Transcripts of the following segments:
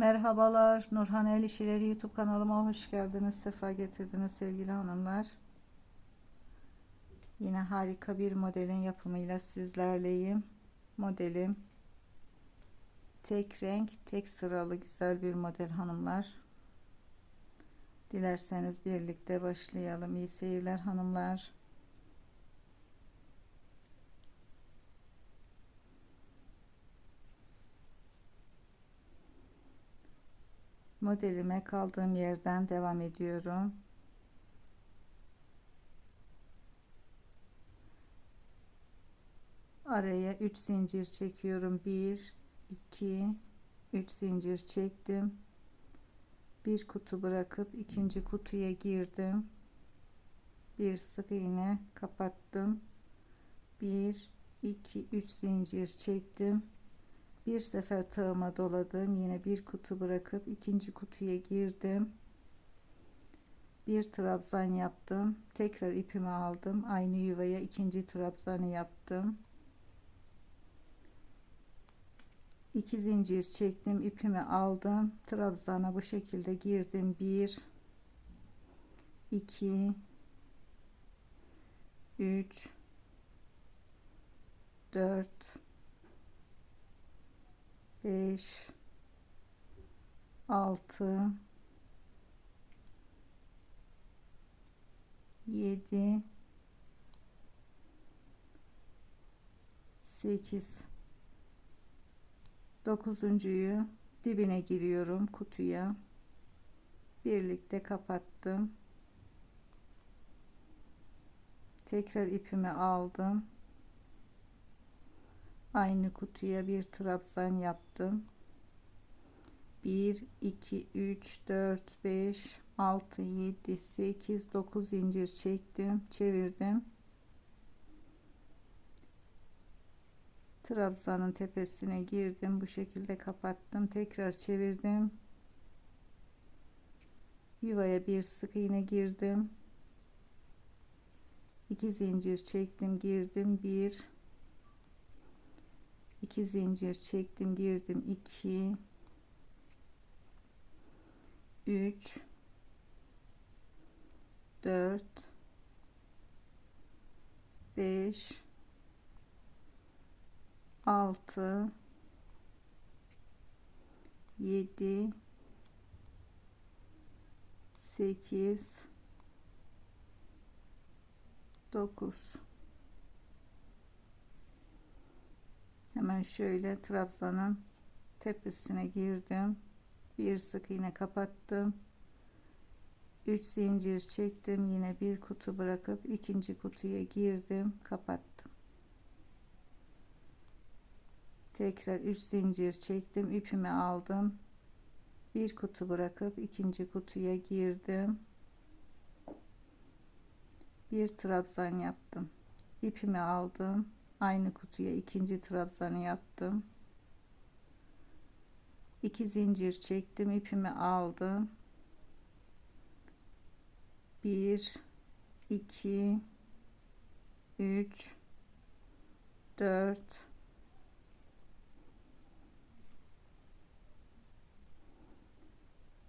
Merhabalar, Nurhan El İşleri YouTube kanalıma hoş geldiniz, sefa getirdiniz sevgili hanımlar. Yine harika bir modelin yapımıyla sizlerleyim. Modelim tek renk, tek sıralı güzel bir model hanımlar. Dilerseniz birlikte başlayalım. İyi seyirler hanımlar. Modelime kaldığım yerden devam ediyorum. Araya 3 zincir çekiyorum. 1 2 3 zincir çektim. Bir kutu bırakıp ikinci kutuya girdim. Bir sık iğne kapattım. 1 2 3 zincir çektim bir sefer tığıma doladım. Yine bir kutu bırakıp ikinci kutuya girdim. Bir trabzan yaptım. Tekrar ipimi aldım. Aynı yuvaya ikinci trabzanı yaptım. İki zincir çektim ipimi aldım. Trabzana bu şekilde girdim. Bir iki üç dört 5 6 7 8 dokuzuncuyu dibine giriyorum kutuya. Birlikte kapattım. Tekrar ipimi aldım aynı kutuya bir trabzan yaptım. 1 2 3 4 5 6 7 8 9 zincir çektim çevirdim. Trabzanın tepesine girdim bu şekilde kapattım tekrar çevirdim. Yuvaya bir sık iğne girdim. 2 zincir çektim girdim. 1 2 zincir çektim girdim. 2 3 4 5 6 7 8 9 hemen şöyle trabzanın tepesine girdim. Bir sık iğne kapattım. 3 zincir çektim. Yine bir kutu bırakıp ikinci kutuya girdim. Kapattım. Tekrar 3 zincir çektim. İpimi aldım. Bir kutu bırakıp ikinci kutuya girdim. Bir trabzan yaptım. İpimi aldım aynı kutuya ikinci trabzanı yaptım. 2 zincir çektim ipimi aldım. 1 2 3 4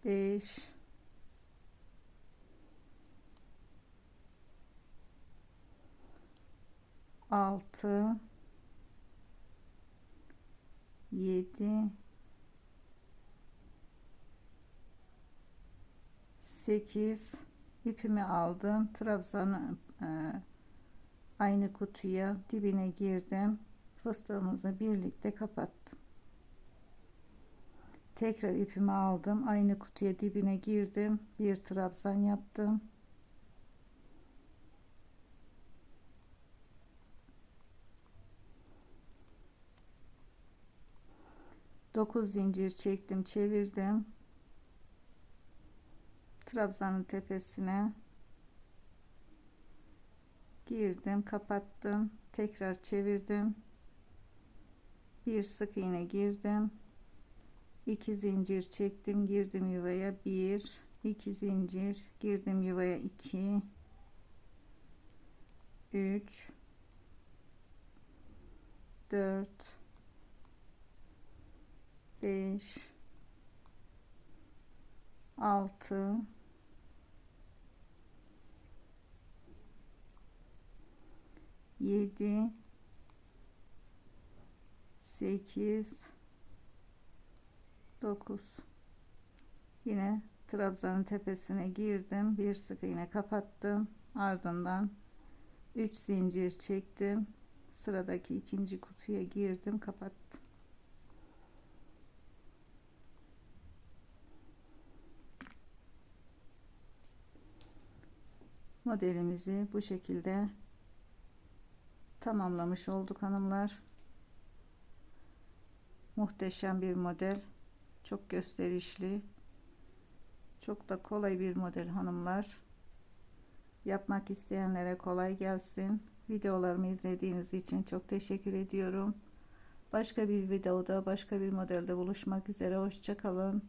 5 6 7 8 ipimi aldım. Trabzanı e, aynı kutuya dibine girdim. Fıstığımızı birlikte kapattım. Tekrar ipimi aldım. Aynı kutuya dibine girdim. Bir trabzan yaptım 9 zincir çektim çevirdim. Trabzanın tepesine girdim kapattım tekrar çevirdim. Bir sık iğne girdim. 2 zincir çektim girdim yuvaya 1 2 zincir girdim yuvaya 2 3 4 5 6 7 8 9 yine trabzanın tepesine girdim. Bir sık iğne kapattım. Ardından 3 zincir çektim. Sıradaki ikinci kutuya girdim kapattım modelimizi bu şekilde tamamlamış olduk hanımlar. Muhteşem bir model çok gösterişli çok da kolay bir model hanımlar. Yapmak isteyenlere kolay gelsin. Videolarımı izlediğiniz için çok teşekkür ediyorum. Başka bir videoda başka bir modelde buluşmak üzere. Hoşçakalın